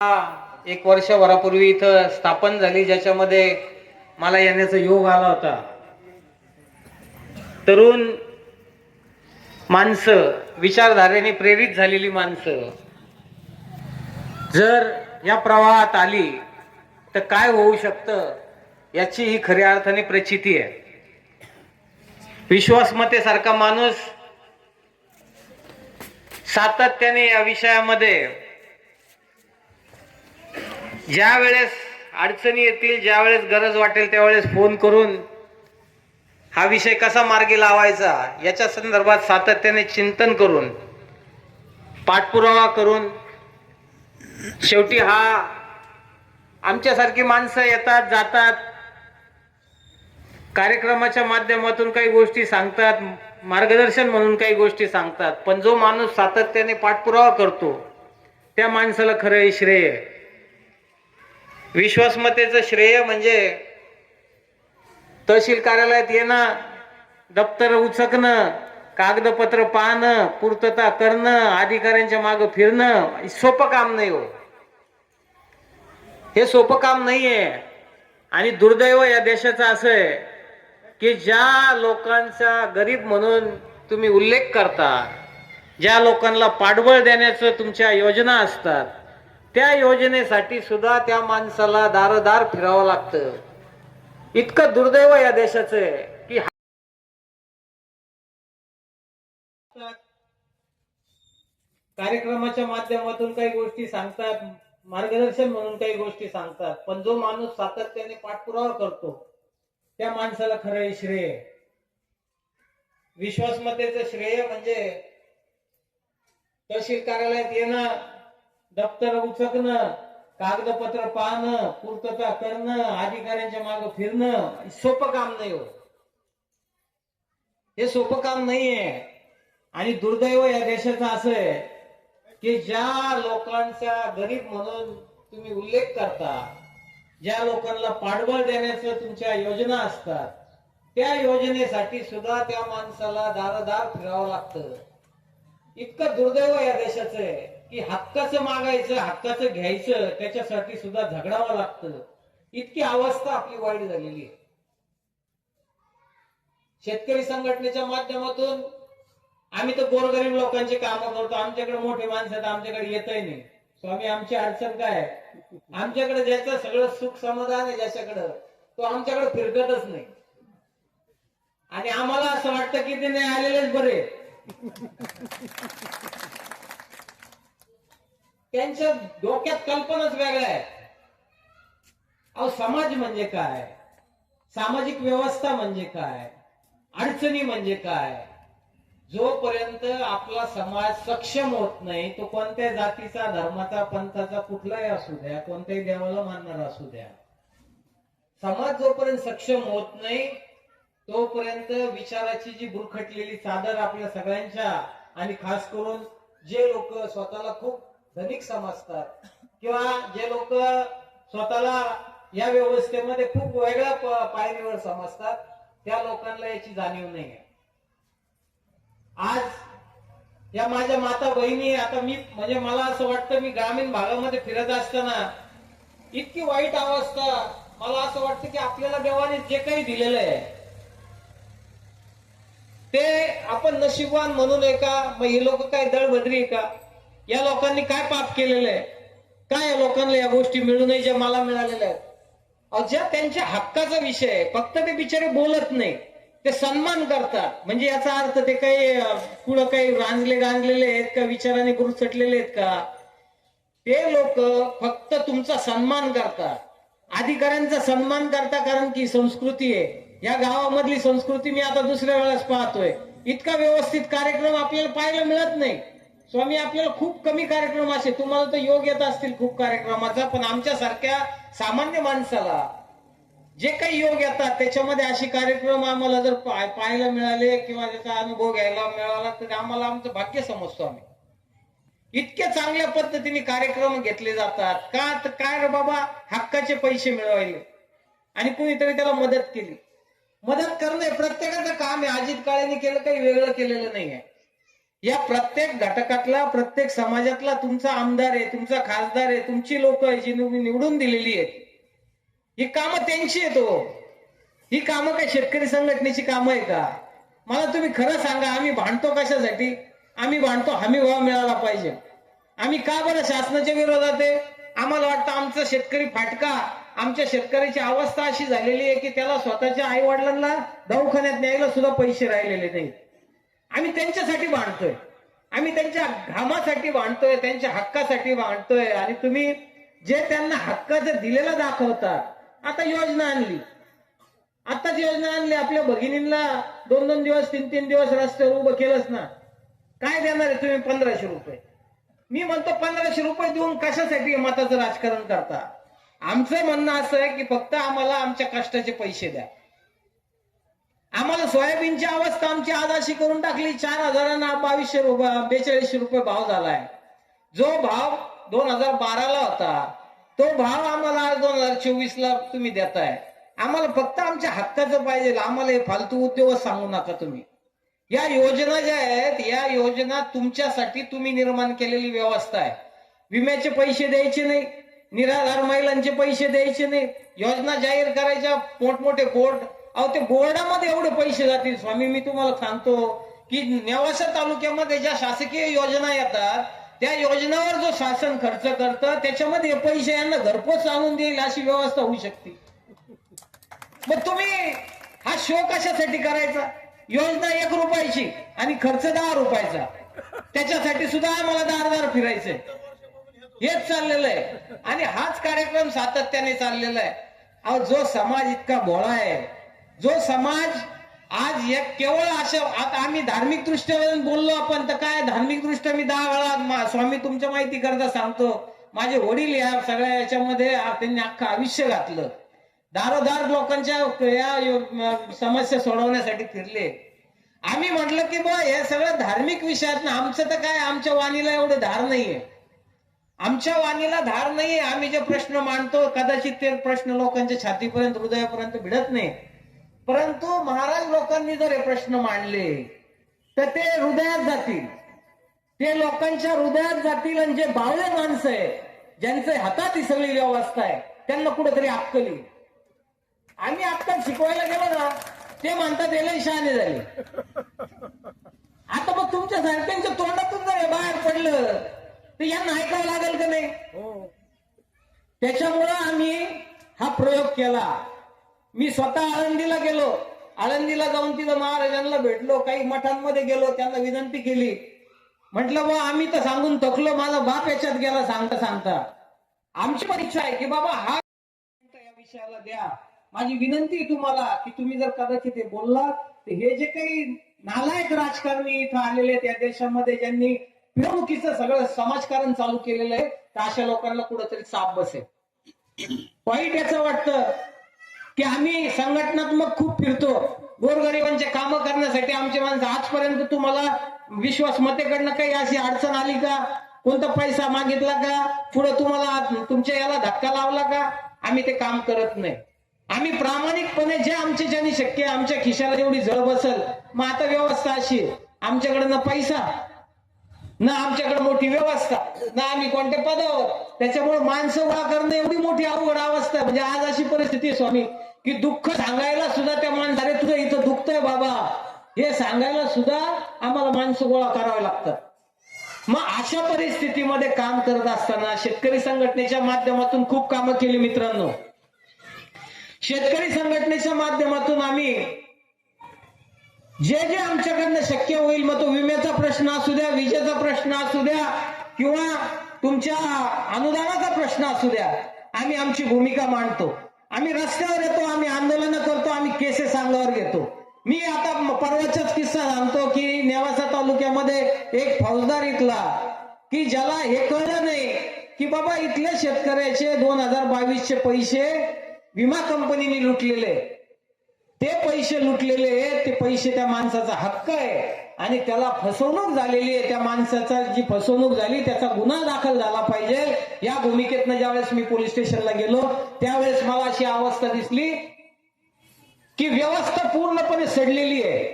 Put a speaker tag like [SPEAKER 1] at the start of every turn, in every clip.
[SPEAKER 1] एक वर्षभरापूर्वी इथं स्थापन झाली ज्याच्यामध्ये मला येण्याचा योग आला होता. तरुण माणसं विचारधारेने प्रेरित झालेली माणसं. जर या प्रवाहात आली तर काय होऊ शकतं याची ही खऱ्या अर्थाने प्रचिती आहे. विश्वासमतेसारखा माणूस सातत्याने या विषयामध्ये ज्या वेळेस अडचणी येतील ज्या वेळेस गरज वाटेल त्यावेळेस फोन करून हा विषय कसा मार्गी लावायचा याच्या संदर्भात सातत्याने चिंतन करून पाठपुरावा करून शेवटी हा आमच्यासारखी माणसं येतात जातात कार्यक्रमाच्या माध्यमातून काही गोष्टी सांगतात मार्गदर्शन म्हणून काही गोष्टी सांगतात पण जो माणूस सातत्याने पाठपुरावा करतो त्या माणसाला खरं श्रेय आहे. विश्वासमतेचं श्रेय म्हणजे तहसील कार्यालयात येणं दप्तर उचकणं कागदपत्र पाहणं पूर्तता करणं अधिकाऱ्यांच्या मागं फिरणं सोपं काम नाही हो. हे सोपं काम नाहीये. आणि दुर्दैव या देशाचं असं आहे की ज्या लोकांचा गरीब म्हणून तुम्ही उल्लेख करता ज्या लोकांना पाठबळ देण्याचं तुमच्या योजना असतात त्या योजनेसाठी सुद्धा त्या माणसाला दारोदार फिरावं लागतं. इतकं दुर्दैव या देशाचं आहे की कार्यक्रमाच्या माध्यमातून काही गोष्टी सांगतात मार्गदर्शन म्हणून काही गोष्टी सांगतात पण जो माणूस सातत्याने पाठपुरावा करतो त्या माणसाला खरं श्रेय विश्वासमतेचं श्रेय म्हणजे तहसील कार्यालयात येणं दप्तर उचकणं कागदपत्र पाहणं पूर्तता करणं अधिकाऱ्यांच्या मागे फिरणं सोपं काम नाही हो. हे सोपं काम नाहीये. आणि दुर्दैव या देशाचं असं आहे की ज्या लोकांचा गरीब म्हणून तुम्ही उल्लेख करता ज्या लोकांना पाठबळ देण्याचं तुमच्या योजना असतात त्या योजनेसाठी सुद्धा त्या माणसाला दारोदार फिरावं लागतं. इतकं दुर्दैव या देशाचं आहे. की हक्काचं मागायचं हक्काचं घ्यायचं त्याच्यासाठी सुद्धा झगडावं लागतं. इतकी अवस्था आपली वाईट झालेली आहे. शेतकरी संघटनेच्या माध्यमातून आम्ही तर गोरगरीब लोकांची कामं करतो. आमच्याकडे मोठे माणसं आहेत आमच्याकडे येतही नाही. स्वामी आमची अडचण काय आहे? आमच्याकडे ज्याचं सगळं सुख समाधान आहे ज्याच्याकडं तो आमच्याकडे फिरकतच नाही. आणि आम्हाला असं वाटतं की ते नाही आलेलेच बरे. त्यांच्या डोक्यात कल्पनाच वेगळ्या आहे. अहो समाज म्हणजे काय? सामाजिक व्यवस्था म्हणजे काय? अडचणी म्हणजे काय? जोपर्यंत आपला समाज सक्षम होत नाही तो कोणत्या जातीचा धर्माचा पंथाचा कुठलाही असू द्या कोणत्याही देवाला मानणारा असू द्या. समाज जोपर्यंत सक्षम होत नाही तोपर्यंत विचाराची जी बुरखटलेली चादर आपल्या सगळ्यांच्या आणि खास करून जे लोक स्वतःला खूप धनिक समजतात. किंवा जे लोक स्वतःला या व्यवस्थेमध्ये खूप वेगळ्या पायरीवर समजतात त्या लोकांना याची जाणीव नाही आहे आज या माझ्या माता बहिणी आता मी म्हणजे मला असं वाटतं मी ग्रामीण भागामध्ये फिरत असताना इतकी वाईट अवस्था मला असं वाटतं की आपल्याला देवाने जे काही दिलेलं आहे ते आपण नशीबवान म्हणून आहे का? मग हे लोक काय दळभद्री आहे का? या लोकांनी काय पाप केलेलं आहे? काय या लोकांना या गोष्टी मिळू नये ज्या मला मिळालेल्या आहेत? ज्या त्यांच्या हक्काचा विषय आहे फक्त ते बिचारे बोलत नाही ते सन्मान करतात. म्हणजे याचा अर्थ ते काही पुढं काही रांजले गांजलेले आहेत का विचाराने गुरुसटलेले आहेत का? ते लोक फक्त तुमचा सन्मान करतात. अधिकाऱ्यांचा सन्मान करता कारण की संस्कृती आहे. या गावामधली संस्कृती मी आता दुसऱ्या वेळेस पाहतोय. इतका व्यवस्थित कार्यक्रम आपल्याला पाहायला मिळत नाही. स्वामी आपल्याला खूप कमी कार्यक्रम असे. तुम्हाला तर योग येत असतील खूप कार्यक्रमाचा पण आमच्यासारख्या सामान्य माणसाला जे काही योग येतात त्याच्यामध्ये असे कार्यक्रम आम्हाला जर पाहायला मिळाले किंवा त्याचा अनुभव घ्यायला मिळाला तर आम्हाला आमचं भाग्य समजतो आम्ही. इतक्या चांगल्या पद्धतीने कार्यक्रम घेतले जातात. का तर काय रे बाबा? हक्काचे पैसे मिळवायले. आणि कुणीतरी त्याला मदत केली. मदत करणे प्रत्येकाचं काम आहे. अजित काळेने केलं काही वेगळं केलेलं नाही आहे या प्रत्येक घटकातला प्रत्येक समाजातला तुमचा आमदार आहे तुमचा खासदार आहे तुमची लोक आहे जी तुम्ही निवडून दिलेली आहेत. ही कामं त्यांची आहेत हो. ही कामं काय शेतकरी संघटनेची कामं आहे का? मला तुम्ही खरं सांगा आम्ही भांडतो कशासाठी? आम्ही भांडतो हमी भाव मिळाला पाहिजे. आम्ही का बरं शासनाच्या विरोधात आहे? आम्हाला वाटतं आमचा शेतकरी फाटका आमच्या शेतकऱ्याची अवस्था अशी झालेली आहे की त्याला स्वतःच्या आई वडिलांना दवाखान्यात न्यायला सुद्धा पैसे राहिलेले नाही आम्ही त्यांच्यासाठी भांडतोय आम्ही त्यांच्या घामासाठी भांडतोय त्यांच्या हक्कासाठी भांडतोय आणि तुम्ही जे त्यांना हक्काचं दिलेलं दाखवता आता योजना आणली. आताच योजना आणली आपल्या भगिनींना दोन दोन दिवस तीन तीन दिवस रस्त्यावर उभं केलंच ना काय देणार आहे तुम्ही पंधराशे रुपये? मी म्हणतो पंधराशे रुपये देऊन कशासाठी मताचं राजकारण करता? आमचं म्हणणं असं आहे की फक्त आम्हाला आमच्या कष्टाचे पैसे द्या. आम्हाला सोयाबीनची अवस्था आमची आज अशी करून टाकली. चार हजारांना बावीसशे रुपये बेचाळीसशे रुपये भाव झालाय. जो भाव दोन हजार बाराला होता तो भाव आम्हाला आज दोन हजार चोवीस ला तुम्ही देताय. आम्हाला फक्त आमच्या हक्काचं पाहिजे. आम्हाला हे फालतू उद्योग सांगू नका तुम्ही. या योजना ज्या आहेत या योजना तुमच्यासाठी तुम्ही निर्माण केलेली व्यवस्था आहे. विम्याचे पैसे द्यायचे नाही निराधार महिलांचे पैसे द्यायचे नाही. योजना जाहीर करायच्या मोठमोठे कोर्ट अहो ते बोर्डामध्ये एवढे पैसे जातील स्वामी मी तुम्हाला सांगतो की नेवासा तालुक्यामध्ये ज्या शासकीय योजना येतात त्या योजनावर जो शासन खर्च करतं त्याच्यामध्ये पैसे यांना घरपोच आणून देईल अशी व्यवस्था होऊ शकते. मग तुम्ही हा शो कशासाठी करायचा? योजना एक रुपयाची आणि खर्च दहा रुपयाचा. त्याच्यासाठी सुद्धा आम्हाला दारदार फिरायचंय. हेच चाललेलं आहे. आणि हाच कार्यक्रम सातत्याने चाललेला आहे. अहो जो समाज इतका भोळा आहे जो समाज आज एक केवळ अशा आता आम्ही धार्मिक दृष्ट्या बोललो आपण तर काय धार्मिक दृष्ट्या मी दहा वेळा स्वामी तुमच्या माहिती करता सांगतो. माझे वडील या सगळ्या याच्यामध्ये त्यांनी अख्खं आयुष्य घातलं. दारोदार लोकांच्या या समस्या सोडवण्यासाठी फिरले. आम्ही म्हटलं की बा हे सगळं धार्मिक विषयात ना आमचं तर काय आमच्या वाणीला एवढे धार नाहीये. आमच्या वाणीला धार नाहीये आम्ही जे प्रश्न मांडतो कदाचित ते प्रश्न लोकांच्या छातीपर्यंत हृदयापर्यंत भिडत नाही. परंतु महाराज लोकांनी जर हे प्रश्न मांडले तर ते हृदयात जातील. ते लोकांच्या हृदयात जातील आणि जे बावळे माणसं आहे ज्यांच्या हातात ही सगळी व्यवस्था आहे त्यांना कुठेतरी येईल आम्ही अक्कल शिकवायला गेलो ना ते म्हणतात याला शहाणे झाले. आता मग तुमच्या सारख्यांच्या तोंडातून जर हे बाहेर पडलं तर यांना ऐकावं लागेल का नाही? त्याच्यामुळं आम्ही हा प्रयोग केला. मी स्वतः आळंदीला गेलो. आळंदीला जाऊन तिथं महाराजांना भेटलो. काही मठांमध्ये गेलो. त्यांना विनंती केली. म्हटलं बा आम्ही तर सांगून थकलो. माझा बाप याच्यात गेला सांगता सांगता. आमची पण इच्छा आहे की बाबा हा या विषयाला द्या. माझी विनंती तुम्हाला की तुम्ही जर कदाचित हे बोललात तर हे जे काही नालायक राजकारणी इथं आलेले त्या देशामध्ये ज्यांनी पिळवणुकीचं सगळं समाजकारण चालू केलेलं आहे तर अशा लोकांना कुठंतरी साप बसेल. वाईट याचं वाटतं. की आम्ही संघटनात्मक खूप फिरतो. गोरगरिबांचे कामं करण्यासाठी आमचे माणसं आजपर्यंत तुम्हाला विश्वास मतेकडनं काही अशी अडचण आली का? कोणता पैसा मागितला का? पुढे तुम्हाला तुमच्या याला धक्का लावला का? आम्ही ते काम करत नाही. आम्ही प्रामाणिकपणे जे आमच्या ज्यांनी शक्य आमच्या खिशाला जेवढी जळ बसल मग आता व्यवस्था अशी आमच्याकडनं पैसा ना आमच्याकडे मोठी व्यवस्था ना आम्ही कोणत्या पदावर. त्याच्यामुळे माणसं गोळा करणं एवढी मोठी अवघड अवस्था म्हणजे आज अशी परिस्थिती आहे स्वामी की दुःख सांगायला सुद्धा त्या माणसाने तुझं इथं दुखतंय बाबा. हे सांगायला सुद्धा आम्हाला माणसं गोळा करावे लागतात. मग अशा परिस्थितीमध्ये काम करत असताना शेतकरी संघटनेच्या माध्यमातून खूप कामं केली मित्रांनो. शेतकरी संघटनेच्या माध्यमातून आम्ही जे जे आमच्याकडनं शक्य होईल मग तो विम्याचा प्रश्न असू द्या विजेचा प्रश्न असू द्या किंवा तुमच्या अनुदानाचा प्रश्न असू द्या आम्ही आमची भूमिका मांडतो. आम्ही रस्त्यावर येतो आम्ही आंदोलनं करतो आम्ही केसेस अंगावर घेतो. मी आता म- परवाचाच किस्सा सांगतो की नेवासा तालुक्यामध्ये एक फौजदार इथला की ज्याला हे कळलं नाही की बाबा इथल्या शेतकऱ्याचे दोन हजार बावीसचे पैसे विमा कंपनीने लुटलेले. ते पैसे लुटलेले आहेत ते पैसे त्या माणसाचा हक्क आहे. आणि त्याला फसवणूक झालेली आहे. त्या माणसाचा जी फसवणूक झाली त्याचा गुन्हा दाखल झाला पाहिजे. या भूमिकेतनं ज्यावेळेस मी पोलीस स्टेशनला गेलो त्यावेळेस मला अशी अवस्था दिसली की व्यवस्था पूर्णपणे सडलेली आहे.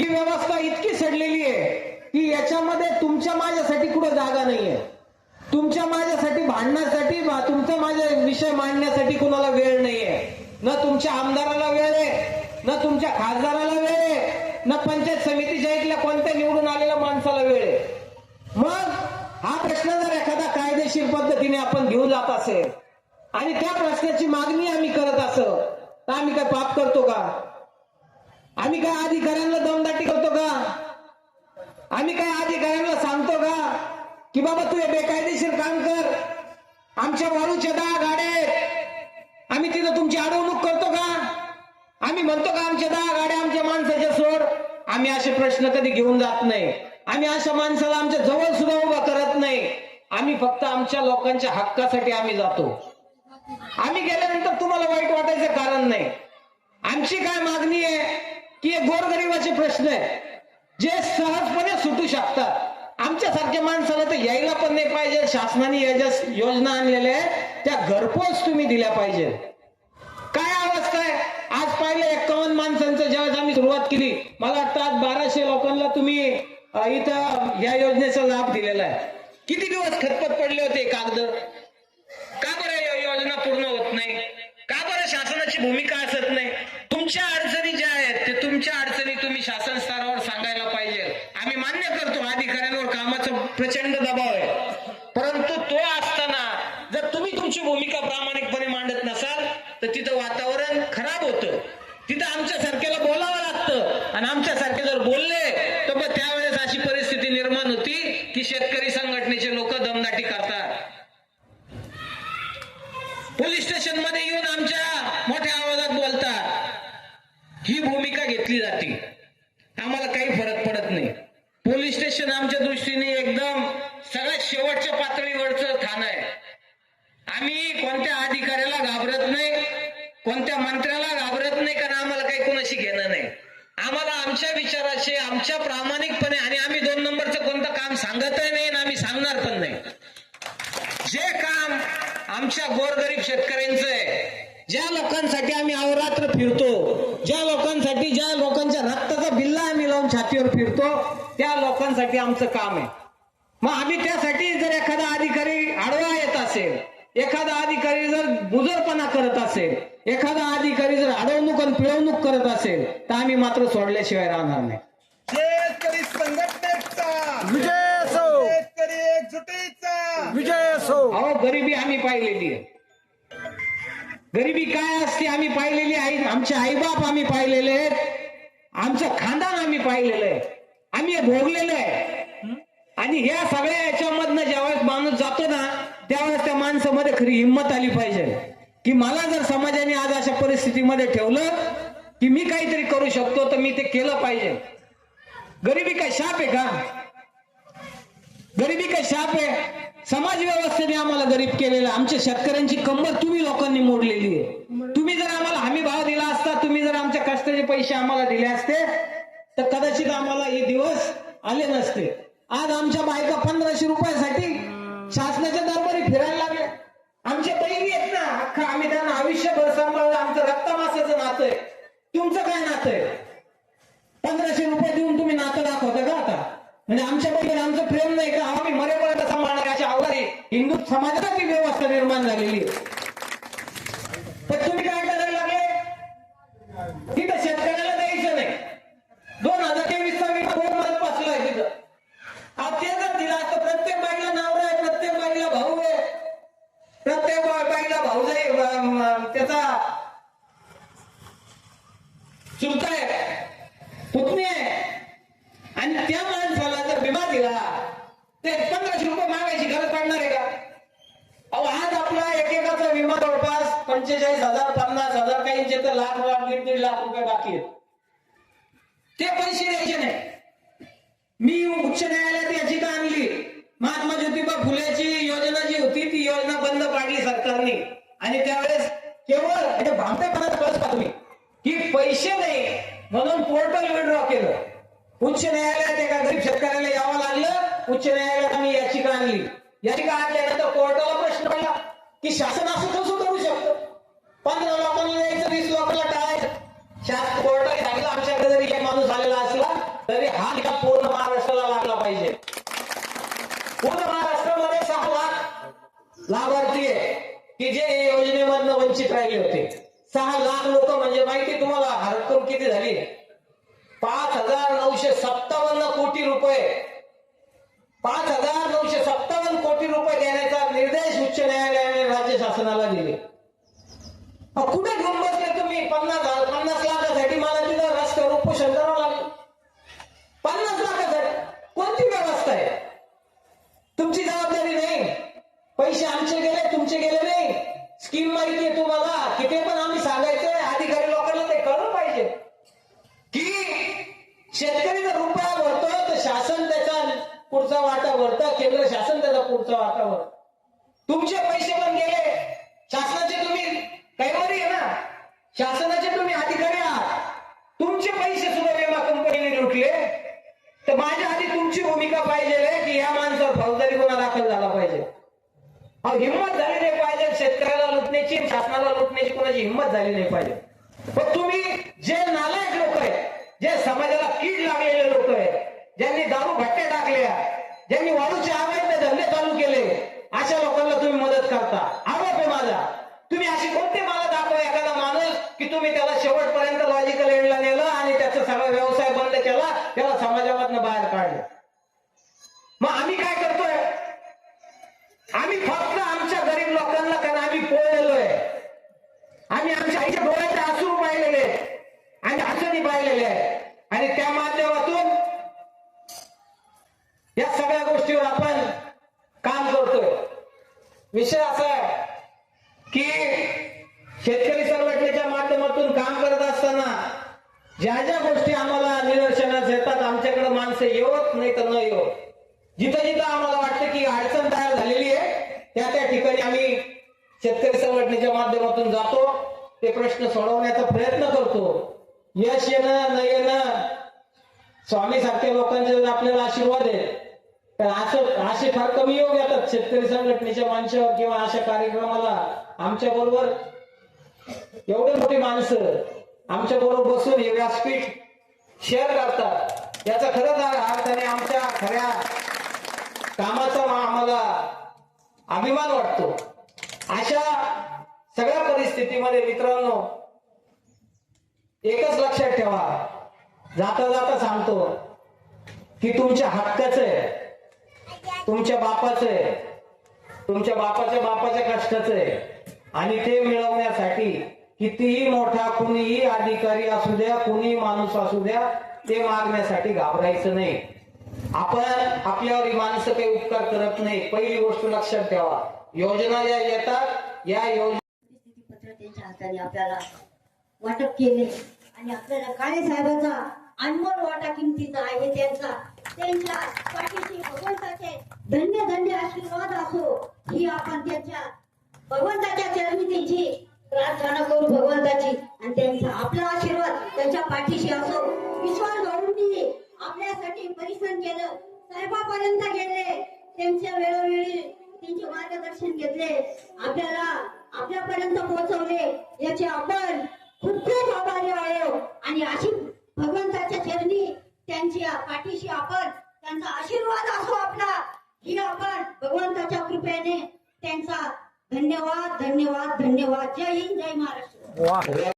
[SPEAKER 1] ही व्यवस्था इतकी सडलेली आहे की याच्यामध्ये तुमच्या माझ्यासाठी कुठं जागा नाहीये. तुमच्या माझ्यासाठी भांडण्यासाठी तुमचा माझा विषय मांडण्यासाठी कुणाला वेळ नाहीये. न तुमच्या आमदाराला वेळ आहे न तुमच्या खासदाराला वेळ आहे न पंचायत समितीच्या इथल्या कोणत्या निवडून आलेल्या माणसाला वेळ आहे. मग हा प्रश्न जर एखादा कायदेशीर पद्धतीने आपण घेऊन जात असेल आणि त्या प्रश्नाची मागणी आम्ही करत असं तर आम्ही काय पाप करतो का? आम्ही काय अधिकाऱ्यांना दमदाटी करतो का? आम्ही काय अधिकाऱ्यांना सांगतो का की बाबा तू हे बेकायदेशीर काम कर आमच्या वाळूच्या दहा गाड्या आहेत. आम्ही तिथं तुमची अडवणूक करतो का? आम्ही म्हणतो का आमच्या दहा गाड्या आमच्या माणसाच्या सोड. आम्ही असे प्रश्न कधी घेऊन जात नाही. आम्ही अशा माणसाला आमच्या जवळ सुद्धा उभा करत नाही. आम्ही फक्त आमच्या लोकांच्या हक्कासाठी आम्ही जातो. आम्ही गेल्यानंतर तुम्हाला वाईट वाटायचं कारण नाही. आमची काय मागणी आहे? की हे गोरगरिबाचे प्रश्न आहे. जे सहजपणे सुटू शकतात. आमच्यासारख्या माणसाला तर यायला पण नाही पाहिजे. शासनाने या ज्या योजना आणलेल्या आहेत त्या घरपोच तुम्ही दिल्या पाहिजे. काय अवस्था आहे आज पाहिलं एक्कावन्न माणसांचं ज्यावेळेस आम्ही सुरुवात केली मला वाटतं आज बाराशे लोकांना तुम्ही इथं या योजनेचा लाभ दिलेला आहे. किती दिवस खतपत पडले होते कागद? का बरं योजना पूर्ण होत नाही? का बरं शासनाची भूमिका असं नाही तुमच्या अडचणी ज्या आहेत ते तुमच्या अडचणी तुम्ही शासन स्तरावर सांगायला पाहिजे आम्ही मान्य करतो अधिकाऱ्यांवर कामाचा प्रचंड दबाव आहे. परंतु तो असताना जर तुम्ही तुमची भूमिका प्रामाणिकपणे मांडत नसाल तर तिथं वातावरण खराब होतं. तिथं आमच्या सारख्याला बोलावं लागतं. आणि आमच्या सारखे जर बोलले तर मग त्यावेळेस अशी परिस्थिती निर्माण होती की शेतकरी संघटनेचे लोक दमदाटी करतात. पोलीस स्टेशनमध्ये येऊन आमच्या मोठ्या आवाजात बोलतात ही भूमिका घेतली जाते. आम्हाला काही फरक पडत नाही. पोलीस स्टेशन आमच्या दृष्टीने एकदम सगळ्यात शेवटच्या पातळीवरचं ठाणं आहे आम्ही कोणत्या अधिकाऱ्याला घाबरत नाही कोणत्या मंत्र्याला घाबरत नाही कारण आम्हाला काही कोणाशी घेणं नाही आम्हाला आमच्या विचाराचे आमच्या प्रामाणिकपणे आणि आम्ही दोन नंबरचं कोणतं काम सांगतही नाही आणि आम्ही सांगणार पण नाही जे काम आमच्या गोरगरीब शेतकऱ्यांचं आहे ज्या लोकांसाठी आम्ही अवरात्र फिरतो ज्या लोकांसाठी ज्या लोकांच्या रक्ताचा बिल्ला आम्ही लावून छातीवर फिरतो त्या लोकांसाठी आमचं काम आहे. मग आम्ही त्यासाठी जर एखादा अधिकारी आडवा येत असेल एखादा अधिकारी जर बुजरपणा करत असेल एखादा अधिकारी जर अडवणूक आणि पिळवणूक करत असेल तर आम्ही मात्र सोडल्याशिवाय राहणार नाही.
[SPEAKER 2] शेतकरी संघटनेचा
[SPEAKER 3] विजय असो.
[SPEAKER 2] शेतकरी एकजुटीचा.
[SPEAKER 3] विजय असो.
[SPEAKER 1] अहो गरिबी आम्ही पाहिलेली आहे. गरिबी काय असते आम्ही पाहिलेली आहे? आमचे आईबाप आम्ही पाहिलेले आहेत. आमचं खानदान आम्ही पाहिलेलं आहे. आम्ही भोगलेलं आहे. आणि ह्या सगळ्या याच्यामधनं ज्यावेळेस माणूस जातो ना त्यावेळेस त्या माणसामध्ये खरी हिंमत आली पाहिजे. की मला जर समाजाने आज अशा परिस्थितीमध्ये ठेवलं की मी काहीतरी करू शकतो तर मी ते केलं पाहिजे. गरिबी काय शाप आहे का? गरिबी काय शाप आहे? समाज व्यवस्थेने आम्हाला गरीब केलेलं आमच्या शेतकऱ्यांची कंबर तुम्ही लोकांनी मोडलेली आहे. तुम्ही जर आम्हाला हमी भाव दिला असता तुम्ही जर आमच्या कष्टाचे पैसे आम्हाला दिले असते तर कदाचित आम्हाला हे दिवस आले नसते. आज आमच्या बायका पंधराशे रुपयासाठी शासनाच्या दरबारी फिरायला लागल्या. आमच्या बहिणी आहेत ना अख्खा आम्ही त्यांना आयुष्यभर सांभाळलं. आमचं रक्तमासाचं नातं आहे. तुमचं काय नातं आहे पंधराशे रुपये देऊन तुम्ही नातं दाखवता का आता म्हणजे आमच्या बद्दल आमचं प्रेम नाही का आम्ही मरेपर्यंत सांभाळणार अशा आव्हाने मूलभूत समाजाची व्यवस्था निर्माण झालेली आहे. पण तुम्ही काय करायला लागले तिथं शेतकऱ्याला द्यायचं नाही दोन हजार तेवीस चा विमा दोन मध्ये बसलाय तिथं आज ते जर दिला तर प्रत्येक बाईला नवरा आहे प्रत्येक बाईला भाऊ आहे प्रत्येक बा- बाईला भाऊ जाई त्याचा चुलता आहे पुतणी आहे आणि त्या माणसाला जर विमा दिला ते पंधराशे रुपये मागायची गरज पडणार आहे का? अहो आज आपला एकेकाचा विमा जवळपास पंचेचाळीस हजार पन्नास हजार काहींचे तर लाख लाख दीड दीड लाख रुपये बाकी आहेत. ते पैसे द्यायचे नाही. मी उच्च न्यायालयात याचिका आणली? महात्मा ज्योतिबा फुलेची योजना जी होती ती योजना बंद पाडली सरकारने. आणि त्यावेळेस केवळ म्हणजे भामटेपणाचा कळस तुम्ही की पैसे नाही म्हणून पोर्टल विड्रॉ केलं. उच्च न्यायालयात एका गरीब शेतकऱ्याला यावं लागलं. उच्च न्यायालयात आम्ही याचिका आणली. याचिका आणल्यानंतर कोर्टाला प्रश्न पडला की शासन असं कसं करू शकतं? पंधरा लोकांना द्यायचं वीस लोकांना टाळायचं. शासन कोर्टाने सांगितलं आमच्याकडे जरी एक माणूस आलेला असला तरी हा निकाल पूर्ण महाराष्ट्राला लागला पाहिजे. पूर्ण महाराष्ट्रामध्ये सहा लाख लाभार्थी आहे की जे योजनेमधनं वंचित राहिले होते. सहा लाख लोक म्हणजे माहिती तुम्हाला? हरकम किती झाली? पाच हजार नऊशे सत्तावन्न कोटी रुपये. पाच हजार नऊशे सत्तावन्न कोटी रुपये देण्याचा निर्देश उच्च न्यायालयाने राज्य शासनाला दिले. कुठे घेऊन बसले तुम्ही? तुमची भूमिका पाहिजे की या माणसावर फौजदारी गुन्हा दाखल झाला पाहिजे. अहो हिंमत झाली नाही पाहिजे शेतकऱ्याला लुटण्याची शासनाला लुटण्याची कोणाची हिंमत झाली नाही पाहिजे. पण तुम्ही जे नालायक लोक आहेत जे समाजाला कीड लागलेले लोक आहेत ज्यांनी दारू भट्ट्या टाकल्या ज्यांनी वाळूचे आवाज धंदे चालू केले अशा लोकांना तुम्ही मदत करता. आरोप आहे माझा. तुम्ही अशी कोणते मला दाखवा एखादा माणूस की तुम्ही त्याला शेवटपर्यंत लॉजिकल एंडला नेलं आणि त्याचा सगळा व्यवसाय बंद केला त्याला समाजामधनं बाहेर काढलं. मग आम्ही काय करतोय? आम्ही फक्त आमच्या गरीब लोकांना कारण आम्ही पोळलेलो आहे आम्ही आमच्या आईच्या डोळ्याचे आसरू पाहिलेले आहेत. आणि हसणी पाहिलेले आहे आणि त्या माध्यमातून या सगळ्या गोष्टीवर आपण काम करतोय विषय असा आहे की शेतकरी संघटनेच्या माध्यमातून काम करत असताना ज्या ज्या गोष्टी आम्हाला निदर्शनास येतात आमच्याकडे माणसं येवत नाही तर न येवत जिथं जिथं आम्हाला वाटतं की अडचण तयार झालेली आहे त्या त्या ठिकाणी आम्ही शेतकरी संघटनेच्या माध्यमातून जातो ते प्रश्न सोडवण्याचा प्रयत्न करतो यश येणं न येणं. स्वामी सारख्या लोकांचे जर आपल्याला आशीर्वाद आहे तर असं असे फार कमी योग येतात शेतकरी संघटनेच्या माणसावर किंवा अशा कार्यक्रमाला. आमच्या बरोबर एवढे मोठी माणसं आमच्या बरोबर बसून हे व्यासपीठ शेअर करतात. याचा खरंच अर्थाने आमच्या खऱ्या कामाचा आम्हाला अभिमान वाटतो. अशा सगळ्या परिस्थितीमध्ये मित्रांनो एकच लक्षात ठेवा. जाता जाता सांगतो. की तुमच्या हक्काचं आहे. तुमच्या बापाचं आहे. तुमच्या बापाच्या बापाच्या कष्टाचं आहे. आणि ते मिळवण्यासाठी कितीही मोठा कुणीही अधिकारी असू द्या कुणीही माणूस असू द्या ते मागण्यासाठी घाबरायचं नाही. आपण आपल्यावर माणसं काही उपकार करत नाही. पहिली गोष्ट लक्षात ठेवा. योजना ज्या येतात या योजना
[SPEAKER 3] पत्र त्यांच्या हाताने आपल्याला वाटप केले. आणि आपल्याला काळे साहेबाचा अनमोल वाटा किमतीचा आहे त्यांचा. त्यांच्या पाठीशी भगवंताचे धन्य धन्य आशीर्वाद असो ही आपण त्यांच्या भगवंताच्या चरणी त्यांची प्रार्थना करू भगवंताची. आणि त्यांचा आपला आशीर्वाद त्यांच्या पाठीशी असो. विश्वास भाऊंनी आपल्यासाठी परिश्रम केलं. साहेबापर्यंत गेले. त्यांच्या वेळोवेळी त्यांचे मार्गदर्शन घेतले. आपल्याला आपल्यापर्यंत पोहोचवले. याचे आपण खूप खूप आभारी आहोत. आणि अशी भगवंताच्या चरणी त्यांच्या पाठीशी आपण त्यांचा आशीर्वाद असो आपला. ही आपण भगवंताच्या कृपेने त्यांचा धन्यवाद धन्यवाद धन्यवाद. जय हिंद जय महाराष्ट्र.